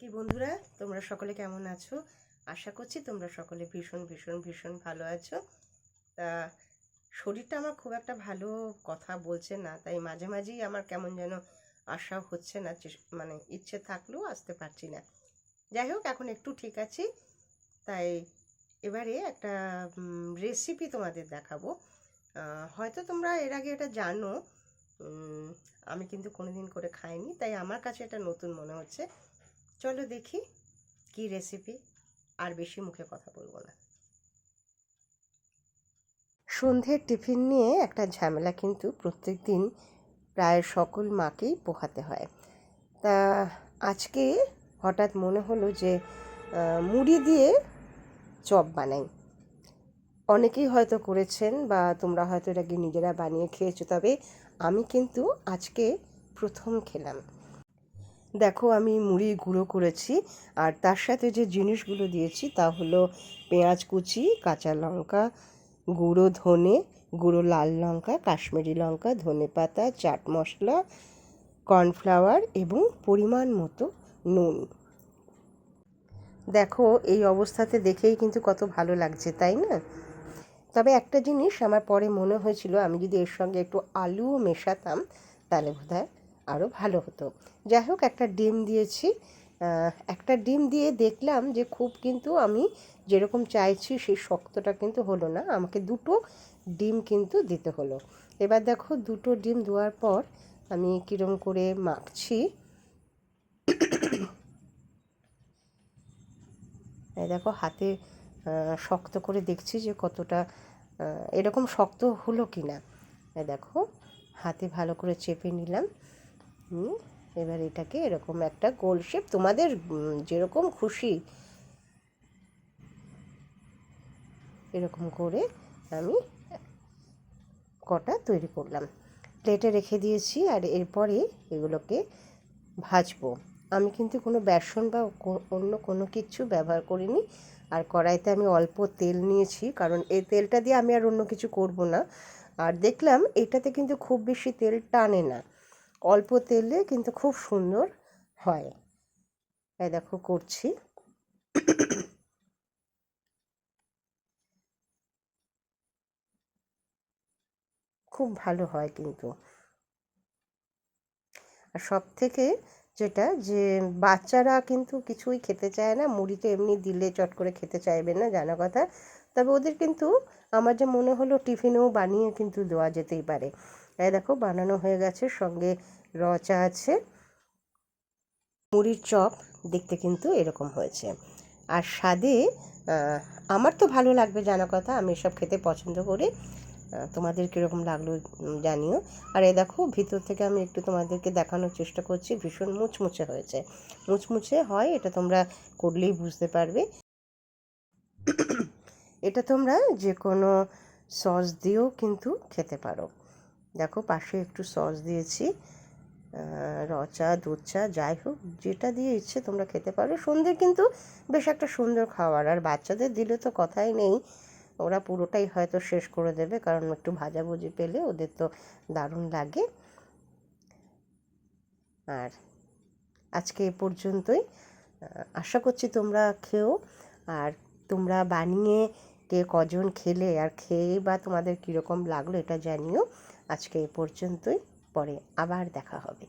কি বন্ধুরা, তোমরা সকলে কেমন আছো? আশা করছি তোমরা সকলে ভীষণ ভীষণ ভীষণ ভালো আছো। তা শরীরটা আমার খুব একটা ভালো কথা বলছে না, তাই মাঝে মাঝেই আমার কেমন যেন আশা হচ্ছে না মানে ইচ্ছে থাকলেও আসতে পারছি না। যাই হোক, এখন একটু ঠিক আছি। তাই এবারে একটা রেসিপি তোমাদের দেখাবো। হয়তো তোমরা এর আগে এটা জানো আমি কিন্তু কোনোদিন করে খাইনি, তাই আমার কাছে এটা নতুন মনে হচ্ছে। চলো দেখি কি রেসিপি আর বেশি মুখে কথা বলব না। সন্ধ্যের টিফিন নিয়ে একটা ঝামেলা কিন্তু প্রত্যেক দিন প্রায় সকল মাকেই পোহাতে হয়। তা আজকে হঠাৎ মনে হলো যে মুড়ি দিয়ে চপ বানাই। অনেকেই হয়তো করেছেন বা তোমরা হয়তো এটাকে নিজেরা বানিয়ে খেয়েছো, তবে আমি কিন্তু আজকে প্রথম খেলাম। দেখো আমি মুড়ি গুঁড়ো করেছি, আর তার সাথে যে জিনিসগুলো দিয়েছি তা হলো পেঁয়াজ কুচি, কাঁচা লঙ্কা গুঁড়ো, ধনে গুঁড়ো, লাল লঙ্কা, কাশ্মীরি লঙ্কা, ধনে পাতা, চাট মশলা, কর্নফ্লাওয়ার এবং পরিমাণ মতো নুন। দেখো এই অবস্থাতে দেখেই কিন্তু কত ভালো লাগছে, তাই না? তবে একটা জিনিস আমার পরে মনে হয়েছিল, আমি যদি এর সঙ্গে একটু আলুও মেশাতাম, তাহলে বোধহয় আরও ভালো হতো। যাই হোক একটা ডিম দিয়েছি। একটা ডিম দিয়ে দেখলাম যে খুব কিন্তু আমি যেরকম চাইছি সেই শক্তটা কিন্তু হলো না। আমাকে দুটো ডিম কিন্তু দিতে হলো। এবার দেখো, দুটো ডিম দেওয়ার পর আমি কীরম করে মাখছি। দেখো, হাতে শক্ত করে দেখছি যে কতটা এরকম শক্ত হলো কি না দেখো, হাতে ভালো করে চেপে নিলাম। এবার এটাকে এরকম একটা গোল শেপ, তোমাদের যেরকম খুশি। এরকম করে আমি কটা তৈরি করলাম। প্লেটে রেখে দিয়েছি আর এরপরে এগুলোকে ভাজবো। আমি কিন্তু কোনো বেসন বা অন্য কোনো কিছু ব্যবহার করিনি। আর কড়াইতে আমি অল্প তেল নিয়েছি, কারণ এই তেলটা দিয়ে আমি আর অন্য কিছু করব না। আর দেখলাম এটাতে কিন্তু খুব বেশি তেল টানে না। অল্প তেলে কিন্তু খুব সুন্দর হয়। এই দেখো করছি। খুব ভালো হয় কিন্তু। আর সব থেকে যেটা যে বাচ্চারা কিন্তু কিছুই খেতে চায় না, মুড়ি তো এমনি দিলে চট করে খেতে চাইবে না, জানা কথা। তবে ওদের কিন্তু আমার যে মনে হলো টিফিনেও বানিয়ে কিন্তু দেওয়া যেতেই পারে। এই দেখো বানানো হয়ে গেছে, সঙ্গে রচা আছে। মুড়ির চপ দেখতে কিন্তু এরকম হয়েছে। আর স্বাদে আমার তো ভালো লাগবে জানা কথা, আমি এসব খেতে পছন্দ করি। তোমাদের কীরকম লাগল জানিও। আর এ দেখো, ভিতর থেকে আমি একটু তোমাদেরকে দেখানোর চেষ্টা করছি, ভীষণ মুচমুচে হয়েছে। মুচমুচে হয়, এটা তোমরা করলেই বুঝতে পারবে। এটা তোমরা যে কোনো সস দিয়েও কিন্তু খেতে পারো। দেখো পাশে একটু সস দিয়েছি রচা দুধ চা, যাই হোক, যেটা দিয়ে ইচ্ছে তোমরা খেতে পারো। সন্ধ্যে কিন্তু বেশ একটা সুন্দর খাবার আর বাচ্চাদের দিলে তো কথাই নেই, ওরা পুরোটাই হয়তো শেষ করে দেবে, কারণ একটু ভাজাভুজি পেলে ওদের তো দারুণ লাগে। আর আজকে এ পর্যন্তই আশা করছি তোমরা খেও, আর তোমরা বানিয়ে কে কজন খেলে আর খেয়ে বা তোমাদের কীরকম লাগল এটা জানিও। আজকে এ পর্যন্তই, পরে আবার দেখা হবে।